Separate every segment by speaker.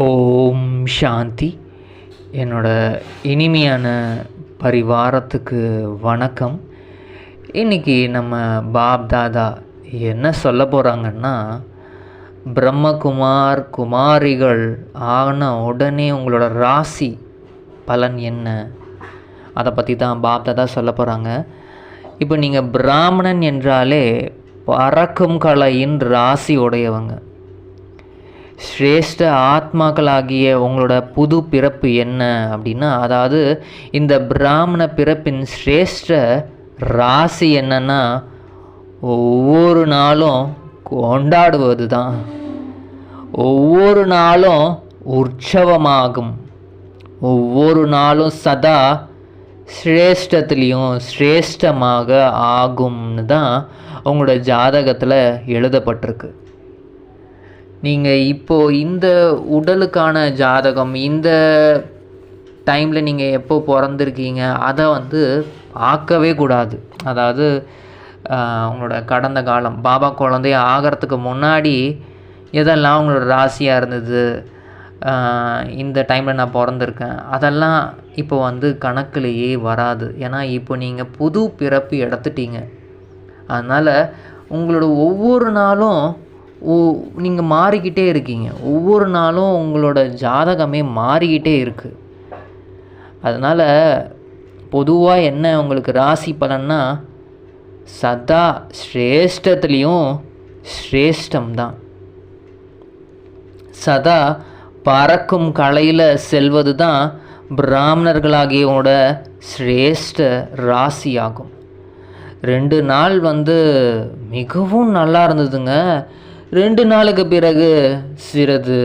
Speaker 1: ஓம் சாந்தி. என்னோட இனிமையான பரிவாரத்துக்கு வணக்கம். இன்றைக்கி நம்ம பாப் தாதா என்ன சொல்ல போகிறாங்கன்னா பிரம்மகுமார் குமாரிகள் ஆன உடனே உங்களோட ராசி பலன் என்ன? அதை பற்றி தான் பாப் தாதா சொல்ல போகிறாங்க இப்போ நீங்கள் பிராமணன் என்றாலே பறக்கும் கலையின் ராசி உடையவங்க. ஸ்ரேஷ்ட ஆத்மாக்களாகிய உங்களோட புது பிறப்பு என்ன அப்படின்னா அதாவது இந்த பிராமண பிறப்பின் சிரேஷ்ட ராசி என்னன்னா ஒவ்வொரு நாளும் கொண்டாடுவது தான் ஒவ்வொரு நாளும் உற்சவமாகும். ஒவ்வொரு நாளும் சதா சிரேஷ்டத்துலேயும் சிரேஷ்டமாக ஆகும்னு தான் உங்களோட ஜாதகத்தில் எழுதப்பட்டிருக்கு. நீங்கள் இப்போது இந்த உடலுக்கான ஜாதகம் இந்த டைமில் நீங்கள் எப்போ பிறந்திருக்கீங்க அதை வந்து ஆக்கவே கூடாது. அதாவது உங்களோட கடந்த காலம் பாபா குழந்தைய ஆகிறதுக்கு முன்னாடி எதெல்லாம் உங்களோட ராசியாக இருந்தது இந்த டைமில் நான் பிறந்திருக்கேன் அதெல்லாம் இப்போ வந்து கணக்குலேயே வராது. ஏன்னா இப்போ நீங்கள் புது பிறப்பு எடுத்துட்டீங்க. அதனால் உங்களோட ஒவ்வொரு நாளும் ஓ நீங்கள் மாறிக்கிட்டே இருக்கீங்க. ஒவ்வொரு நாளும் உங்களோட ஜாதகமே மாறிக்கிட்டே இருக்குது அதனால் பொதுவாக என்ன உங்களுக்கு ராசி பலன்னா சதா ஸ்ரேஷ்டத்துலேயும் ஸ்ரேஷ்டம் தான். சதா பறக்கும் கலையில் செல்வது தான் பிராமணர்களாகியோட சிரேஷ்ட ராசியாகும். ரெண்டு நாள் வந்து மிகவும் நல்லா இருந்ததுங்க. ரெண்டு நாளுக்கு பிறகு சிறிது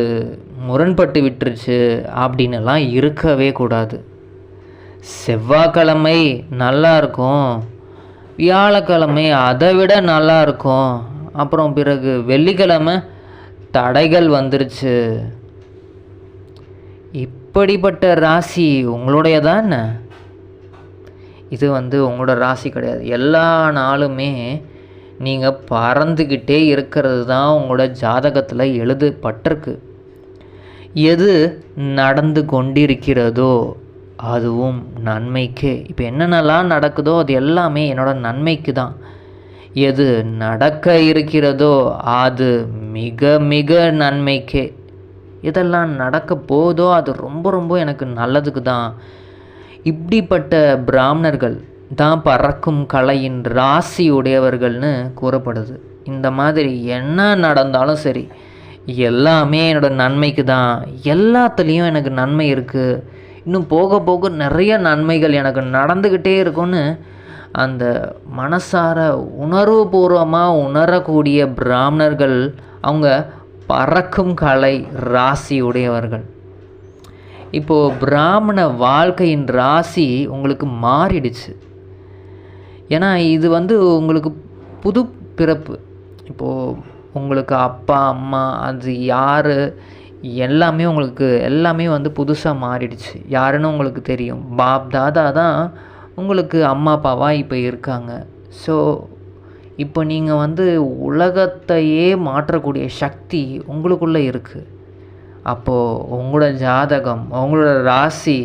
Speaker 1: முரண்பட்டு விட்டுருச்சு அப்படின்னுலாம் இருக்கவே கூடாது. செவ்வாய்க்கிழமை நல்லா இருக்கும் வியாழக்கிழமை அதை விட நல்லா இருக்கும். அப்புறம் பிறகு வெள்ளிக்கிழமை தடைகள் வந்துருச்சு. இப்படிப்பட்ட ராசி உங்களுடைய இது வந்து உங்களோட ராசி கிடையாது. எல்லா நாளுமே நீங்கள் பறந்துக்கிட்டே இருக்கிறது தான் உங்களோட ஜாதகத்தில் எழுதப்பட்டிருக்கு. எது நடந்து கொண்டிருக்கிறதோ அதுவும் நன்மைக்கே. இப்போ என்னென்னலாம் நடக்குதோ அது எல்லாமே என்னோட நன்மைக்கு தான் எது நடக்க இருக்கிறதோ அது மிக மிக நன்மைக்கே. இதெல்லாம் நடக்க போதோ அது ரொம்ப ரொம்ப எனக்கு நல்லதுக்கு தான் இப்படிப்பட்ட பிராமணர்கள் தான் பறக்கும் கலையின் ராசி உடையவர்கள்னு கூறப்படுது. இந்த மாதிரி என்ன நடந்தாலும் சரி எல்லாமே என்னோட நன்மைக்கு தான். எல்லாத்துலேயும் எனக்கு நன்மை இருக்குது இன்னும் போக போக நிறைய நன்மைகள் எனக்கு நடந்துக்கிட்டே இருக்கும்னு அந்த மனசார உணர்வுபூர்வமாக உணரக்கூடிய பிராமணர்கள் அவங்க பறக்கும் கலை ராசி உடையவர்கள் இப்போது பிராமண வாழ்க்கையின் ராசி உங்களுக்கு மாறிடுச்சு. ஏன்னா இது வந்து உங்களுக்கு புது பிறப்பு. இப்போது உங்களுக்கு அப்பா அம்மா அது யார் எல்லாமே உங்களுக்கு எல்லாமே வந்து புதுசாக மாறிடுச்சு. யாருன்னு உங்களுக்கு தெரியும். பாப் தாதா தான் உங்களுக்கு அம்மா அப்பாவாக இப்போ இருக்காங்க. ஸோ இப்போ நீங்கள் வந்து உலகத்தையே மாற்றக்கூடிய சக்தி உங்களுக்குள்ளே இருக்குது அப்போது உங்களோட ஜாதகம் உங்களோட ராசி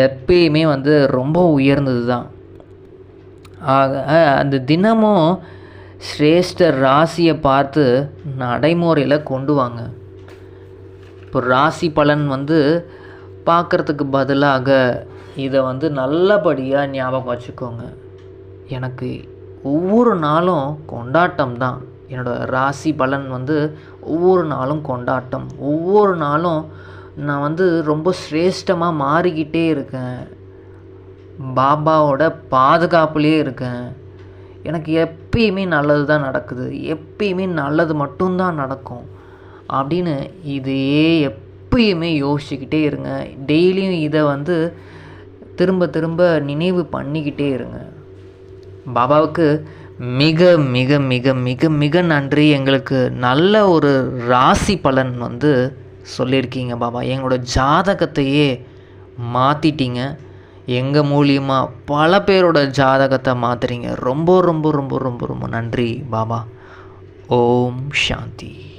Speaker 1: எப்பயுமே வந்து ரொம்ப உயர்ந்தது தான் ஆக அந்த தினமும் சிரேஷ்ட ராசியை பார்த்து நடைமுறையில் கொண்டு வாங்க. இப்போ ராசி பலன் வந்து பார்க்குறதுக்கு பதிலாக இதை வந்து நல்லபடியாக ஞாபகம் வச்சுக்கோங்க. எனக்கு ஒவ்வொரு நாளும் கொண்டாட்டம் தான். என்னோடய ராசி பலன் வந்து ஒவ்வொரு நாளும் கொண்டாட்டம். ஒவ்வொரு நாளும் நான் வந்து ரொம்ப சிரேஷ்டமாக மாறிக்கிட்டே இருக்கேன். பாபாவோட பாதுகாப்புலேயே இருக்கேன். எனக்கு எப்பயுமே நல்லது தான் நடக்குது. எப்பயுமே நல்லது மட்டும்தான் நடக்கும். அப்படின்னு இதையே எப்பயுமே யோசிச்சுக்கிட்டே இருங்க. டெய்லியும் இதை வந்து திரும்ப திரும்ப நினைவு பண்ணிக்கிட்டே இருங்க. பாபாவுக்கு மிக மிக மிக மிக மிக நன்றி. எங்களுக்கு நல்ல ஒரு ராசி பலன் வந்து சொல்லியிருக்கீங்க பாபா. எங்களோட ஜாதகத்தையே மாற்றிட்டீங்க எங்கள் மூலியமாக பல பேரோட ஜாதகத்தை மாற்றுறீங்க ரொம்ப ரொம்ப ரொம்ப ரொம்ப ரொம்ப நன்றி பாபா. ஓம் சாந்தி.